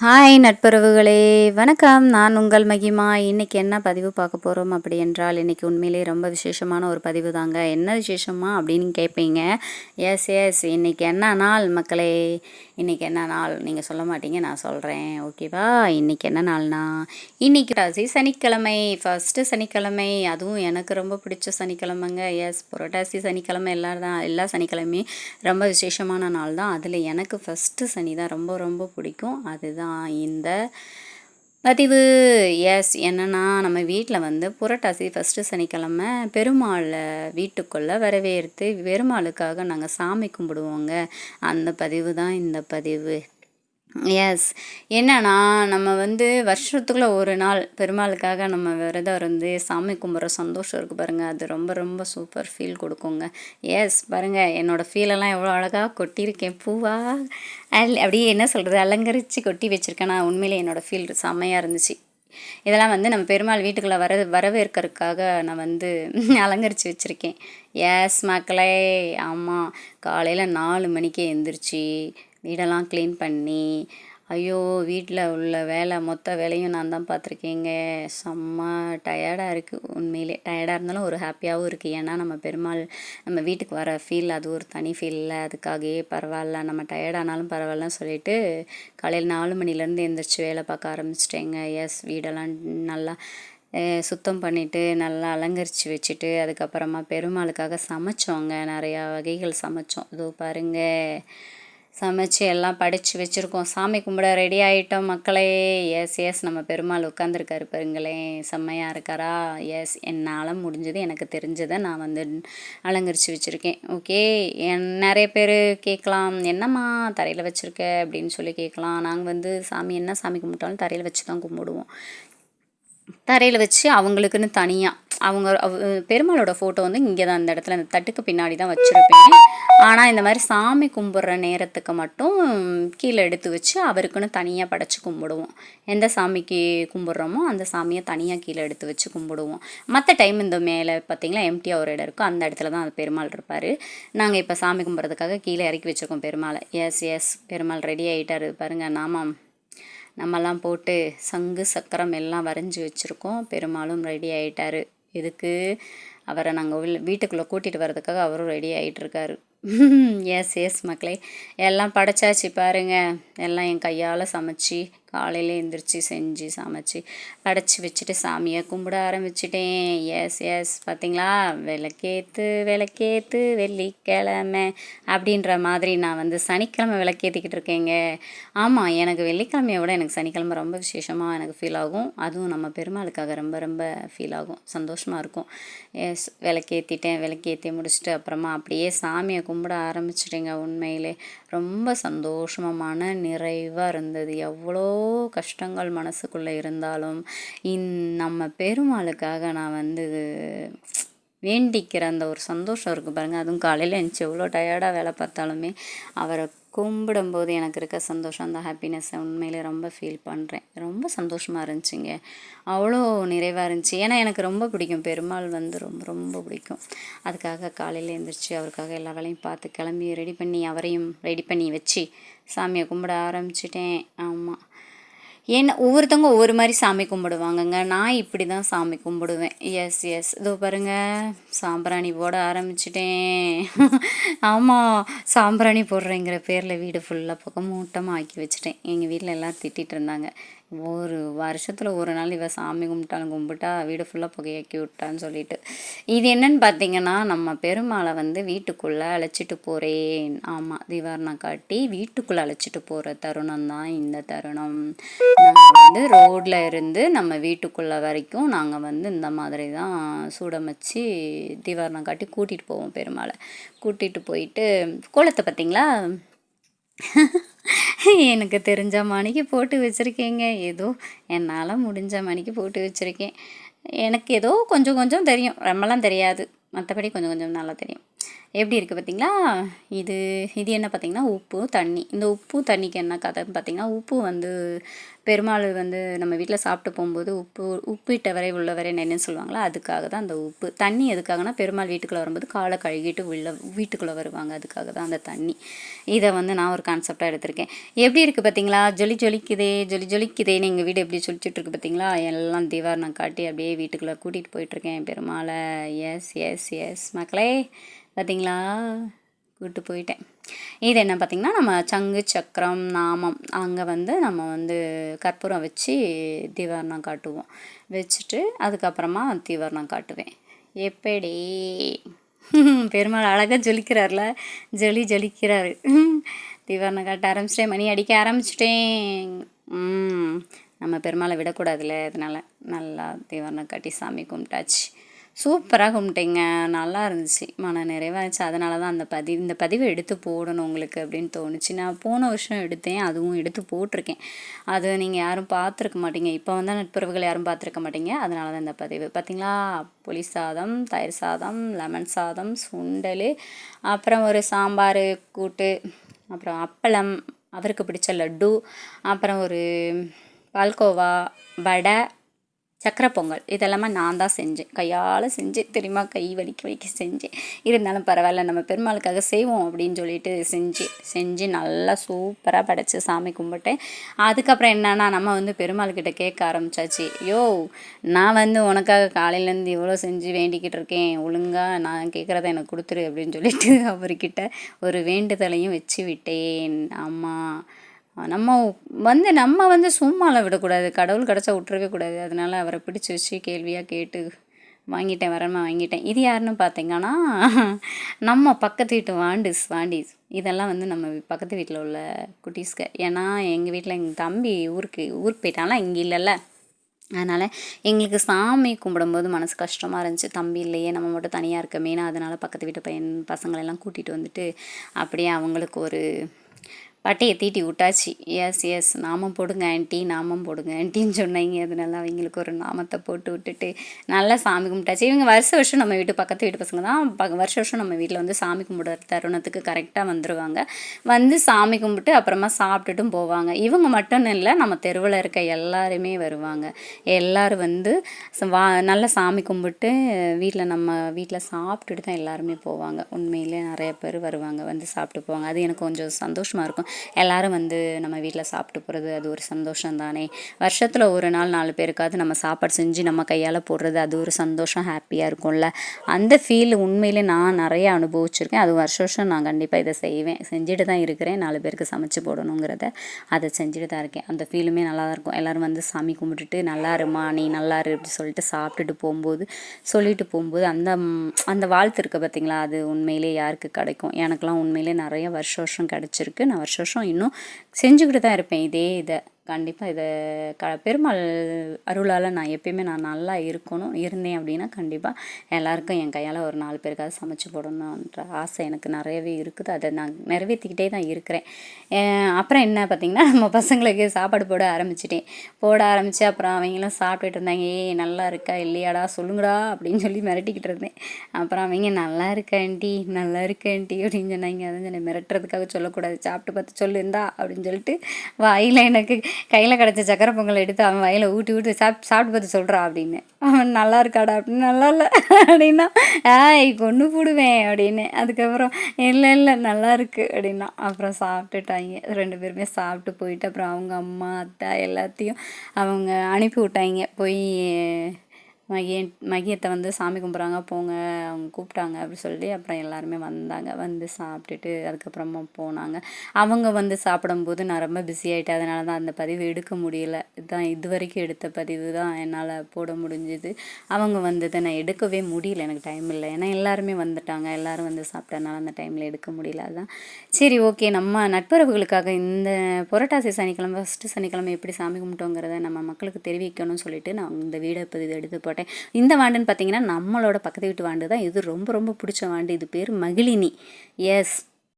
Hi நட்புறவுகளே. வணக்கம். நான் உங்கள் மகிமா. இன்னைக்கு என்ன பதிவு பார்க்க போகிறோம் அப்படி என்றால் இன்றைக்கி உண்மையிலே ரொம்ப விசேஷமான ஒரு பதிவு தாங்க. என்ன விசேஷமா அப்படின்னு கேட்பீங்க எஸ் எஸ் இன்னைக்கு என்ன நாள் மக்களே? இன்னைக்கு என்ன நாள்? நீங்கள் சொல்ல மாட்டீங்க நான் சொல்கிறேன் ஓகேவா இன்னைக்கு என்ன நாள்னா? இன்னைக்கு ராசி சனிக்கிழமை. ஃபஸ்ட்டு சனிக்கிழமை. அதுவும் எனக்கு ரொம்ப பிடிச்ச சனிக்கிழமைங்க. எஸ் புரட்டாசி சனிக்கிழமை எல்லாரும் தான் எல்லா சனிக்கிழமையும் ரொம்ப விசேஷமான நாள் தான் அதில் எனக்கு ஃபஸ்ட்டு சனி தான் ரொம்ப ரொம்ப பிடிக்கும். அதுதான் இந்த பதிவு எஸ் என்னன்னா நம்ம வீட்டில் வந்து புரட்டாசி ஃபஸ்ட்டு சனிக்கிழமை பெருமாளை வீட்டுக்குள்ளே வரவேற்று பெருமாளுக்காக நாங்கள் சாமி கும்பிடுவோங்க. அந்த பதிவு தான் இந்த பதிவு. எஸ் என்னன்னா நம்ம வந்து வருஷத்துக்குள்ள ஒரு நாள் பெருமாளுக்காக நம்ம விரதம் இருந்து சாமி கும்பிட்ற சந்தோஷம் இருக்குது பாருங்கள் அது ரொம்ப ரொம்ப சூப்பர் ஃபீல் கொடுக்குங்க. எஸ் பாருங்கள் என்னோடய ஃபீலெல்லாம் எவ்வளோ அழகாக கொட்டியிருக்கேன். பூவா. அல் அப்படியே என்ன சொல்கிறது அலங்கரித்து கொட்டி வச்சுருக்கேன். நான் உண்மையிலே என்னோடய ஃபீல் செம்மையாக இருந்துச்சு. இதெல்லாம் வந்து நம்ம பெருமாள் வீட்டுக்குள்ளே வர வரவேற்கிறதுக்காக நான் வந்து அலங்கரித்து வச்சுருக்கேன். எஸ் மக்களே. ஆமாம் காலையில் நாலு மணிக்கே எந்திரிச்சு வீடெல்லாம் க்ளீன் பண்ணி ஐயோ வீட்டில் உள்ள வேலை மொத்த வேலையும் நான் தான் பார்த்துருக்கேங்க. செம்ம டயர்டாக இருக்குது உண்மையிலே. டயர்டாக இருந்தாலும் ஒரு ஹாப்பியாகவும் இருக்குது ஏன்னா நம்ம பெருமாள் நம்ம வீட்டுக்கு வர ஃபீல் அது ஒரு தனி ஃபீலில் அதுக்காகவே பரவாயில்ல. நம்ம டயர்டானாலும் பரவாயில்லன்னு சொல்லிட்டு காலையில் நாலு மணிலேருந்து எந்திரிச்சு வேலை பார்க்க ஆரம்பிச்சிட்டேங்க. எஸ் வீடெல்லாம் நல்லா சுத்தம் பண்ணிவிட்டு நல்லா அலங்கரித்து வச்சுட்டு அதுக்கப்புறமா பெருமாளுக்காக சமைச்சோங்க. நிறையா வகைகள் சமைச்சோம். இதோ பாருங்கள் சமைச்சு எல்லாம் படித்து வச்சுருக்கோம். சாமி கும்பிட ரெடி ஆகிட்டோம் மக்களே எஸ் எஸ் நம்ம பெருமாள் உட்காந்துருக்காரு பாருங்களேன். செம்மையாக இருக்காரா? எஸ் என்னால் முடிஞ்சது எனக்கு தெரிஞ்சதை நான் வந்து அலங்கரித்து வச்சுருக்கேன். ஓகே என் நிறைய பேர் கேட்கலாம் என்னம்மா தரையில் வச்சுருக்க? அப்படின்னு சொல்லி கேட்கலாம். நாங்கள் வந்து சாமி என்ன சாமி கும்பிட்டாலும் தரையில் வச்சு தான் கும்பிடுவோம். தரையில் வச்சு அவங்களுக்குன்னு தனியாக அவங்க பெருமாளோட ஃபோட்டோ வந்து இங்கே தான் இந்த இடத்துல அந்த தட்டுக்கு பின்னாடி தான் வச்சுருப்பேன். ஆனால் இந்த மாதிரி சாமி கும்பிட்ற நேரத்துக்கு மட்டும் கீழே எடுத்து வச்சு அவருக்குன்னு தனியாக படைச்சி கும்பிடுவோம். எந்த சாமிக்கு கும்பிட்றோமோ அந்த சாமியை தனியாக கீழே எடுத்து வச்சு கும்பிடுவோம். மற்ற டைம் இந்த மேலே பார்த்திங்களா எம்டியாக ஒரு இடம் இருக்கும். அந்த இடத்துல தான் அந்த பெருமாள் இருப்பார். நாங்கள் இப்போ சாமி கும்பிட்றதுக்காக கீழே இறக்கி வச்சுருக்கோம் பெருமாளை. எஸ் எஸ் பெருமாள் ரெடி ஆகிட்டார் பாருங்கள் நாமாம். நம்மலாம் போட்டு சங்கு சக்கரம் எல்லாம் வரைஞ்சி வச்சுருக்கோம். பெருமாளும் ரெடி ஆகிட்டாரு இதுக்கு அவரை நாங்கள் வீட்டுக்குள்ளே கூட்டிகிட்டு வர்றதுக்காக அவரும் ரெடி ஆகிட்டுருக்காரு எஸ் எஸ் மக்களே. எல்லாம் படைச்சாச்சு பாருங்கள் எல்லாம் என் கையால் சமைச்சி காலையில் எழுந்திரிச்சி செஞ்சு சமைச்சு படைச்சி வச்சுட்டு சாமியை கும்பிட ஆரம்பிச்சிட்டேன். எஸ் எஸ் பார்த்தீங்களா விளக்கேற்று விளக்கேற்று வெள்ளிக்கிழமை அப்படின்ற மாதிரி நான் வந்து சனிக்கிழமை விளக்கேற்றிக்கிட்டு இருக்கேங்க. ஆமாம் எனக்கு வெள்ளிக்கிழமையை விட எனக்கு சனிக்கிழமை ரொம்ப விசேஷமாக எனக்கு ஃபீல் ஆகும். அதுவும் நம்ம பெருமாளுக்காக ரொம்ப ரொம்ப ஃபீல் ஆகும். சந்தோஷமாக இருக்கும். எஸ் விளக்கேற்றிட்டேன் விளக்கேற்றி முடிச்சுட்டு அப்புறமா அப்படியே சாமியை கும்பிட ஆரம்பிச்சிட்டேங்க உண்மையிலே. ரொம்ப சந்தோஷமாக மன நிறைவாக இருந்தது. எவ்வளோ கஷ்டங்கள் மனசுக்குள்ளே இருந்தாலும் இந் நம்ம பெருமாளுக்காக நான் வந்து வேண்டிக்கிற அந்த ஒரு சந்தோஷம் இருக்குது பாருங்கள் அதுவும் காலையில் எழுந்துச்சி எவ்வளோ டயர்டாக வேலை பார்த்தாலுமே அவரை கும்பிடும்போது எனக்கு இருக்க சந்தோஷம் அந்த ஹாப்பினஸ்ஸை உண்மையிலே ரொம்ப ஃபீல் பண்ணுறேன் ரொம்ப சந்தோஷமாக இருந்துச்சுங்க. அவ்வளோ நிறைவாக இருந்துச்சு. ஏன்னா எனக்கு ரொம்ப பிடிக்கும். பெருமாள் வந்து ரொம்ப ரொம்ப பிடிக்கும். அதுக்காக காலையில் எழுந்திரிச்சு அவருக்காக எல்லா வேலையும் பார்த்து கிளம்பி ரெடி பண்ணி அவரையும் ரெடி பண்ணி வச்சு சாமியை கும்பிட ஆரம்பிச்சிட்டேன். ஆமாம் ஏன்னா ஒவ்வொருத்தவங்க ஒவ்வொரு மாதிரி சாமி கும்பிடுவாங்கங்க. நான் இப்படி தான் சாமி கும்பிடுவேன். எஸ் எஸ் இதோ பாருங்கள் சாம்பிராணி போட ஆரம்பிச்சிட்டேன். ஆமாம் சாம்பிராணி போடுறேங்கிற பேரில் வீடு ஃபுல்லாக பக்கம் மூட்டமாக ஆக்கி வச்சுட்டேன். எங்கள் வீட்டில் எல்லாம் திட்டிகிட்டு இருந்தாங்க. ஒரு வருஷத்தில் ஒரு நாள் இவள் சாமி கும்பிட்டாலும் கும்பிட்டா வீடு ஃபுல்லாக புகையாக்கி விட்டான்னு சொல்லிட்டு. இது என்னன்னு பார்த்தீங்கன்னா நம்ம பெருமாளை வந்து வீட்டுக்குள்ளே அழைச்சிட்டு போகிறேன் ஆமாம் தீவாரணம் காட்டி வீட்டுக்குள்ளே அழைச்சிட்டு போகிற தருணம் தான் இந்த தருணம். நாங்கள் வந்து ரோட்டில் இருந்து நம்ம வீட்டுக்குள்ளே வரைக்கும் நாங்கள் வந்து இந்த மாதிரி தான் சூடமைச்சு தீவாரணம் காட்டி கூட்டிகிட்டு போவோம் பெருமாளை. கூட்டிகிட்டு போயிட்டு கோலத்தை பார்த்தீங்களா எனக்கு தெரிஞ்ச மணிக்கு போட்டு வச்சுருக்கேங்க. ஏதோ என்னால் முடிஞ்ச மணிக்கு போட்டு வச்சுருக்கேன். எனக்கு ஏதோ கொஞ்சம் கொஞ்சம் தெரியும். ரொம்பலாம் தெரியாது. மற்றபடி கொஞ்சம் கொஞ்சம் நல்லா தெரியும். எப்படி இருக்குது பார்த்தீங்களா? இது இது என்ன பார்த்திங்கன்னா உப்பு தண்ணி. இந்த உப்பு தண்ணிக்கு என்ன கதைன்னு பார்த்தீங்கன்னா உப்பு வந்து பெருமாள் வந்து நம்ம வீட்டில் சாப்பிட்டு போகும்போது உப்பு உப்பிட்ட வரை உள்ளவரை என்னன்னு சொல்லுவாங்களா? அதுக்காக தான் அந்த உப்பு. தண்ணி எதுக்காகனா பெருமாள் வீட்டுக்குள்ளே வரும்போது காலை கழுகிட்டு உள்ள வீட்டுக்குள்ளே வருவாங்க. அதுக்காக தான் அந்த தண்ணி. இதை வந்து நான் ஒரு கான்செப்டாக எடுத்திருக்கேன். எப்படி இருக்குது பார்த்தீங்களா? ஜொலி ஜொலிக்குதே ஜொலி ஜொலிக்குதேன்னு எங்கள் வீடு எப்படி சொல்லிச்சுட்ருக்கு இருக்கு பார்த்தீங்களா? எல்லாம் தீவார் நான் காட்டி அப்படியே வீட்டுக்குள்ளே கூட்டிகிட்டு போயிட்டுருக்கேன் பெருமாளை. எஸ் எஸ் எஸ் மக்களே பார்த்தீங்களா கூப்பிட்டு போயிட்டேன். இது என்ன பார்த்திங்கன்னா நம்ம சங்கு சக்கரம் நாமம். அங்கே வந்து நம்ம வந்து கற்பூரம் வச்சு தீவர்ணம் காட்டுவோம். வச்சுட்டு அதுக்கப்புறமா தீவர்ணம் காட்டுவேன். எப்படி? பெருமாள் அழகாக ஜொலிக்கிறார்ல. ஜொலி ஜொலிக்கிறாரு. தீவர்ணம் காட்ட ஆரம்பிச்சிட்டேன். மணி அடிக்க ஆரம்பிச்சிட்டேன். நம்ம பெருமாளை விடக்கூடாதுல்ல. அதனால் நல்லா தீவர்ணம் காட்டி சாமி கும்பிட்டாச்சு. சூப்பராக கும்பிட்டீங்க. நல்லா இருந்துச்சு. மன நிறைவாச்சு அதனால தான் அந்த பதிவு இந்த பதிவை எடுத்து போடணும் உங்களுக்கு அப்படின்னு தோணுச்சு. நான் போன வருஷம் எடுத்தேன். அதுவும் எடுத்து போட்டிருக்கேன். அது நீங்கள் யாரும் பார்த்துருக்க மாட்டீங்க. இப்போ வந்து நட்புறவுகள் யாரும் பார்த்துருக்க மாட்டீங்க. அதனால தான் இந்த பதிவு. பார்த்தீங்களா புளி சாதம் தயிர் சாதம் லெமன் சாதம் சுண்டல் அப்புறம் ஒரு சாம்பார் கூட்டு அப்புறம் அப்பளம் அவருக்கு பிடிச்ச லட்டு அப்புறம் ஒரு பால்கோவா வடை சக்கரை பொங்கல். இதெல்லாமே நான் தான் செஞ்சேன். கையால் செஞ்சு தெரியுமா? கை வலிக்க வலிக்க செஞ்சேன். இருந்தாலும் பரவாயில்ல நம்ம பெருமாளுக்காக செய்வோம் அப்படின்னு சொல்லிட்டு செஞ்சு செஞ்சு நல்லா சூப்பராக படைச்சி சாமி கும்பிட்டேன். அதுக்கப்புறம் என்னன்னா நம்ம வந்து பெருமாள்கிட்ட கேட்க ஆரம்பிச்சாச்சு. யோ நான் வந்து உனக்காக காலையிலேருந்து இவ்வளோ செஞ்சு வேண்டிக்கிட்டு இருக்கேன். ஒழுங்காக நான் கேட்குறத எனக்கு கொடுத்துரு அப்படின்னு சொல்லிட்டு அவர்கிட்ட ஒரு வேண்டுதலையும் வச்சு விட்டேன். ஆமாம் நம்ம வந்து நம்ம வந்து சும்மாலாம் விடக்கூடாது. கடவுள் கிடச்சா விட்டுறவே கூடாது. அதனால் அவரை பிடிச்சி வச்சு கேள்வியாக கேட்டு வாங்கிட்டேன் வரமா வாங்கிட்டேன். இது யாருன்னு பார்த்தீங்கன்னா நம்ம பக்கத்து வீட்டு வாண்டிஸ் வாண்டிஸ். இதெல்லாம் வந்து நம்ம பக்கத்து வீட்டில் உள்ள குட்டீஸ்க்கு ஏன்னா எங்கள் வீட்டில் எங்கள் தம்பி ஊருக்கு ஊருக்கு போயிட்டாலாம் இங்கே இல்லைல்ல. அதனால் எங்களுக்கு சாமி கும்பிடும்போது மனசு கஷ்டமாக இருந்துச்சு. தம்பி இல்லையே நம்ம மட்டும் தனியாக இருக்கமேனா அதனால் பக்கத்து வீட்டு பையன் பசங்களெல்லாம் கூட்டிகிட்டு வந்துட்டு அப்படியே அவங்களுக்கு ஒரு பட்டையை தீட்டி விட்டாச்சு. எஸ் எஸ் நாமம் போடுங்க ஆண்டி. நாமம் போடுங்க ஆன்ட்டின்னு சொன்னாங்க. அதனால அவங்களுக்கு ஒரு நாமத்தை போட்டு விட்டுட்டு நல்லா சாமி கும்பிட்டாச்சு. இவங்க வருஷ வருஷம் நம்ம வீட்டு பக்கத்து வீட்டு பசங்க தான். ப வருஷ வருஷம் நம்ம வீட்டில் வந்து சாமி கும்பிடுற தருணத்துக்கு கரெக்டாக வந்துடுவாங்க வந்து சாமி கும்பிட்டு அப்புறமா சாப்பிட்டுட்டும் போவாங்க. இவங்க மட்டும் இல்லை நம்ம தெருவில் இருக்க எல்லாருமே வருவாங்க. எல்லோரும் வந்து வா நல்லா சாமி கும்பிட்டு வீட்டில் நம்ம வீட்டில் சாப்பிட்டுட்டு தான் எல்லாருமே போவாங்க. உண்மையிலே நிறைய பேர் வருவாங்க வந்து சாப்பிட்டு போவாங்க. அது எனக்கு கொஞ்சம் சந்தோஷமாக இருக்கும். எல்லோரும் வந்து நம்ம வீட்டில் சாப்பிட்டு போகிறது அது ஒரு சந்தோஷம் தானே. வருஷத்தில் ஒரு நாள் நாலு பேருக்காவது நம்ம சாப்பாடு செஞ்சு நம்ம கையால் போடுறது அது ஒரு சந்தோஷம் ஹாப்பியாக இருக்கும்ல. அந்த ஃபீல் உண்மையிலே நான் நிறைய அனுபவிச்சிருக்கேன். அது வருஷ வருஷம் நான் கண்டிப்பாக இதை செய்வேன். செஞ்சுட்டு தான் இருக்கிறேன். நாலு பேருக்கு சமைச்சு போடணுங்கிறத அதை செஞ்சுட்டு தான் இருக்கேன். அந்த ஃபீலுமே நல்லா தான் இருக்கும். எல்லோரும் வந்து சாமி கும்பிட்டுட்டு நல்லா இருமா நீ நல்லா இரு அப்படி சொல்லிட்டு சாப்பிட்டுட்டு போகும்போது சொல்லிட்டு போகும்போது அந்த அந்த வாழ்த்து இருக்குது பார்த்தீங்களா அது உண்மையிலே யாருக்கு கிடைக்கும்? எனக்கெலாம் உண்மையிலே நிறைய வருஷ வருஷம் கிடச்சிருக்கு. நான் வருஷம் வருஷம் இன்னும் செஞ்சுக்கிட்டு தான் இருப்பேன் இதே இதை. கண்டிப்பாக இதை க பெருமாள் அருளால் நான் எப்பயுமே நான் நல்லா இருக்கணும் இருந்தேன் அப்படின்னா கண்டிப்பாக எல்லாருக்கும் என் கையால் ஒரு நாலு பேருக்காவது சமைச்சு போடணுன்ற ஆசை எனக்கு நிறையவே இருக்குது. அதை நான் நிறைவேற்றிக்கிட்டே தான் இருக்கிறேன். அப்புறம் என்ன பார்த்திங்கன்னா நம்ம பசங்களுக்கு சாப்பாடு போட ஆரம்பிச்சிட்டேன். போட ஆரம்பித்து அப்புறம் அவங்களும் சாப்பிட்டுட்டு இருந்தாங்க. ஏ நல்லா இருக்கா இல்லையாடா? சொல்லுங்கடா அப்படின்னு சொல்லி மிரட்டிக்கிட்டு இருந்தேன். அப்புறம் அவங்க நல்லா இருக்கேன்டி நல்லா இருக்கேன்டி அப்படின்னு சொன்னாங்க. அதை சொன்னேன் மிரட்டுறதுக்காக சொல்லக்கூடாது. சாப்பிட்டு பார்த்து சொல்லுந்தா அப்படின்னு சொல்லிட்டு வாயில் எனக்கு கையில் கிடச்ச சக்கரை பொங்கல் எடுத்து அவன் வயலை ஊட்டி ஊட்டி சாப் சாப்பிட்டு பார்த்து சொல்கிறான் அப்படின்னு. அவன் நல்லா இருக்காடா அப்படின்னு. நல்லா இல்லை. அப்படின்னா ஆய் கொண்டு போடுவேன். அப்படின்னு. அதுக்கப்புறம் இல்லை இல்லை நல்லா இருக்குது அப்படின்னா அப்புறம் சாப்பிட்டுட்டாங்க. ரெண்டு பேருமே சாப்பிட்டு போயிட்டு அப்புறம் அவங்க அம்மா அத்தை எல்லாத்தையும் அவங்க அனுப்பி விட்டாங்க. போய் மகிய மகியத்தை வந்து சாமி கும்பிட்றாங்க போங்க அவங்க கூப்பிட்டாங்க அப்படி சொல்லி அப்புறம் எல்லாருமே வந்தாங்க. வந்து சாப்பிட்டுட்டு அதுக்கப்புறமா போனாங்க. அவங்க வந்து சாப்பிடும்போது நான் ரொம்ப பிஸி ஆகிட்டேன் அதனால தான் அந்த பதிவு எடுக்க முடியல. இதுதான் இது வரைக்கும் எடுத்த பதிவு தான் என்னால் போட முடிஞ்சுது. அவங்க வந்ததை நான் எடுக்கவே முடியல. எனக்கு டைம் இல்லை. ஏன்னா எல்லாருமே வந்துட்டாங்க. எல்லோரும் வந்து சாப்பிட்டனால அந்த டைமில் எடுக்க முடியல. அதுதான் சரி ஓகே நம்ம நட்புறவுகளுக்காக இந்த புரட்டாசி சனிக்கிழமை ஃபஸ்ட்டு சனிக்கிழமை எப்படி சாமி கும்பிட்டோங்கிறத நம்ம மக்களுக்கு தெரிவிக்கணும்னு சொல்லிட்டு நான் இந்த வீடை பதிவு எடுத்து போட்டேன். இந்த வாண்டுன்னு பார்த்தீங்கன்னா நம்மளோட பக்கத்து வீட்டு வாண்டு தான். இது ரொம்ப ரொம்ப பிடிச்ச வாண்டு. இது பேர் மகிழினி. எஸ்